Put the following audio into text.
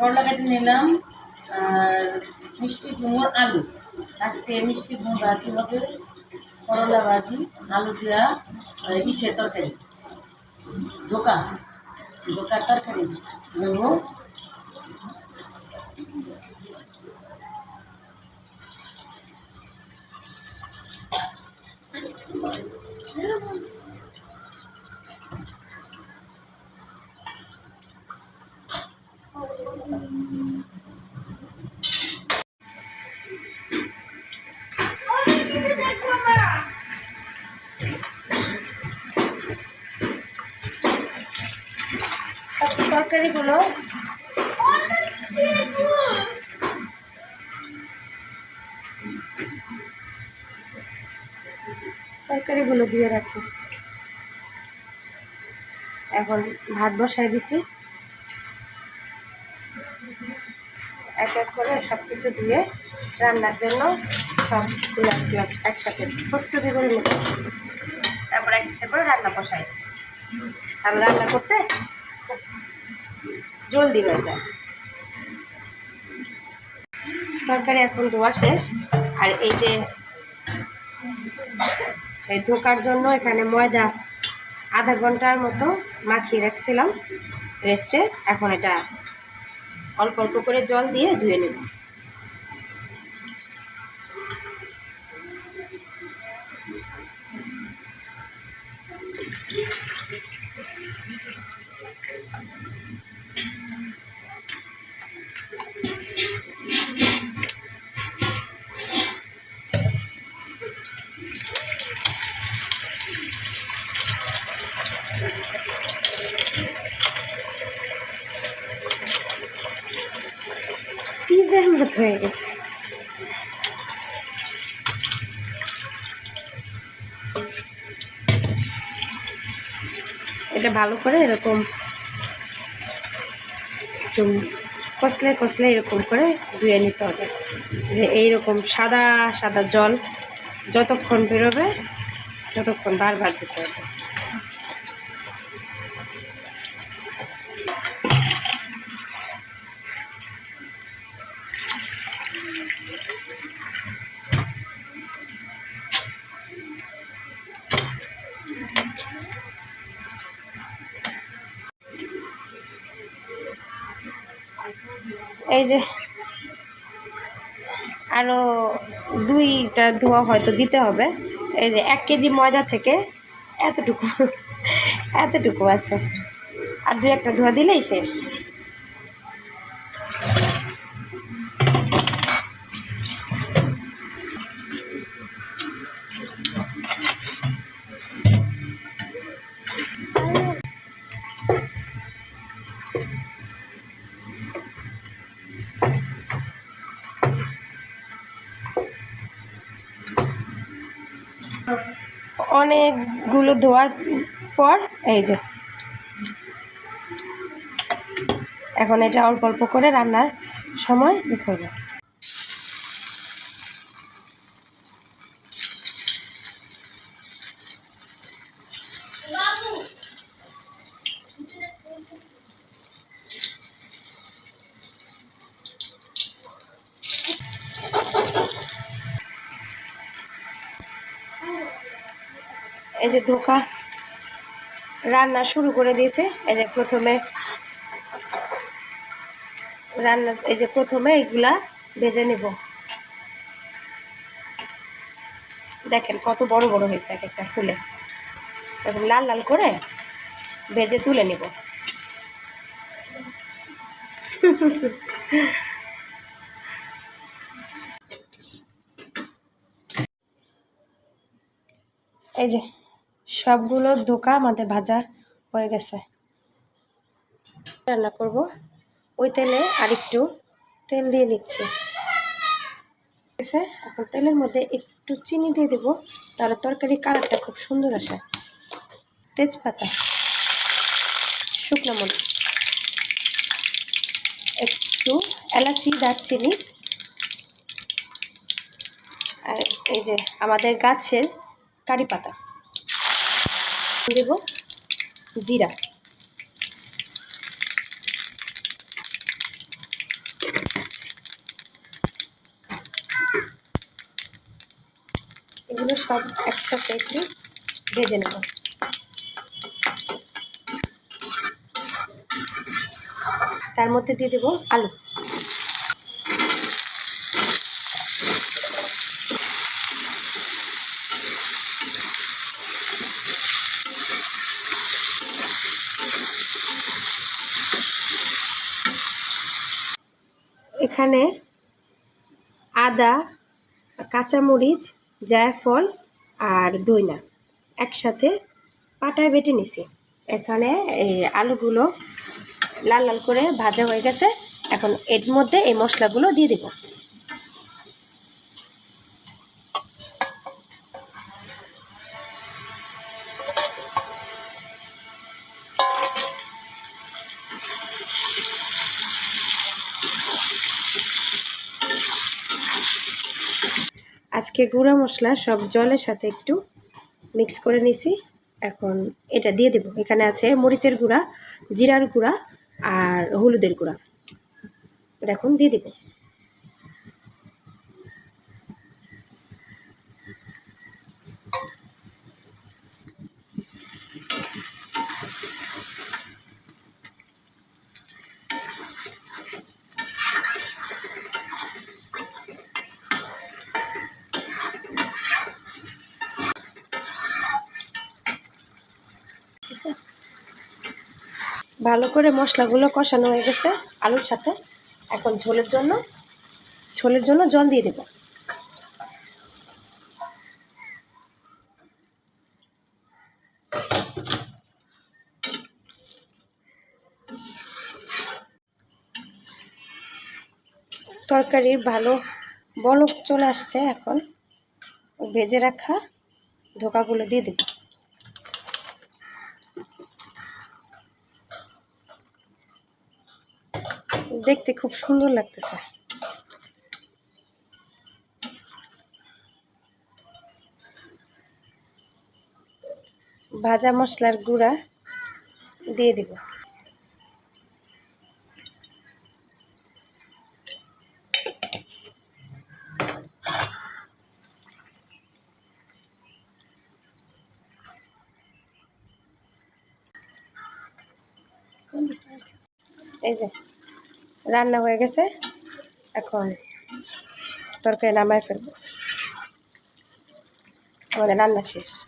করলা কেটে নিলাম, আর মিষ্টি কুমড়োর আলু। আজকে মিষ্টি কুমড়ো ভাজি হবে, করলা ভাজি, আলু দেওয়া ইসে তরকারি। ধোকা, ধোকার তরকারি। দেবো তরকারিগুলো। তরকারিগুলো দিয়ে রাখি। এখন ভাত বসাই দিছি। এক এক করে সব কিছু দিয়ে রান্নার জন্য সব একলা একসাথে প্রস্তুতি করে নেব। তারপর একটা করে রান্না বসাই। আর রান্না করতে জলদি হয়ে যায়। তরকারি এখন ধোয়া শেষ। আর এই যে এই ধোকার জন্য এখানে ময়দা আধা ঘণ্টার মতো মাখিয়ে রাখছিলাম। রেস্টে এখন এটা অল্প অল্প করে জল দিয়ে ধুয়ে নেব। মতো হয়ে গেছে। এটা ভালো করে এরকম কষলে কষলে এরকম করে ধুয়ে নিতে হবে। যে এইরকম সাদা সাদা জল যতক্ষণ বেরোবে ততক্ষণ বারবার দিতে হবে। এই যে আরও দুইটা ধোয়া হয়তো দিতে হবে। এই যে এক কেজি ময়দা থেকে এতটুকু এতটুকু আছে। আর দুই একটা ধোয়া দিলেই শেষ। অনেকগুলো ধোয়ার পর এই যে। এখন এটা অল্প অল্প করে রান্নার সময় করবে। এই যে ধোকা রান্না শুরু করে দিয়েছে। এই যে প্রথমে রান্না, এই যে প্রথমে এগুলা ভেজে নেব। দেখেন কত বড় বড় হয়েছে এক একটা ফুলে। এখন লাল লাল করে ভেজে তুলে নেব। এই যে সবগুলো ধোকা আমাদের ভাজা হয়ে গেছে। রান্না করব। ওই তেলে আরেকটু তেল দিয়ে নিচ্ছি। ঠিক আছে এখন তেলের মধ্যে একটু চিনি দিয়ে দেব, তাহলে তরকারি কালারটা খুব সুন্দর আসে। তেজপাতা, শুকনো মরিচ, একটু এলাচি, দারচিনি, আর এই যে আমাদের গাছের কারি পাতা। দেব? জিরা। এগুলো সব একসাথে একটু ভেজে নেব। তার মধ্যে দিয়ে দেব আলু। এখানে আদা, কাঁচামরিচ, জায়ফল আর দইনা একসাথে পাটায় বেটে নিছি। এখানে এই আলুগুলো লাল লাল করে ভাজা হয়ে গেছে। এখন এর মধ্যে এই মশলাগুলো দিয়ে দিব। আজকে গুঁড়া মশলা সব জলের সাথে একটু মিক্স করে নিছি। এখন এটা দিয়ে দেব। এখানে আছে মরিচের গুঁড়া, জিরার গুঁড়া আর হলুদের গুঁড়া। এটা এখন দিয়ে দেব। ভালো করে মশলাগুলো কষানো হয়ে গেছে আলুর সাথে। এখন ঝোলের জন্য ঝোলের জন্য জল দিয়ে দেব। তরকারির ভালো বলক চলে আসছে এখন। ভেজে রাখা ধোকাগুলো দিয়ে দেব। দেখতে খুব সুন্দর লাগতেছে। ভাজা মশলার গুঁড়া দিয়ে দিব। এই যে। রান্না হয়ে গেছে। এখন তরকারি নামায় ফেলব। আমাদের রান্না শেষ।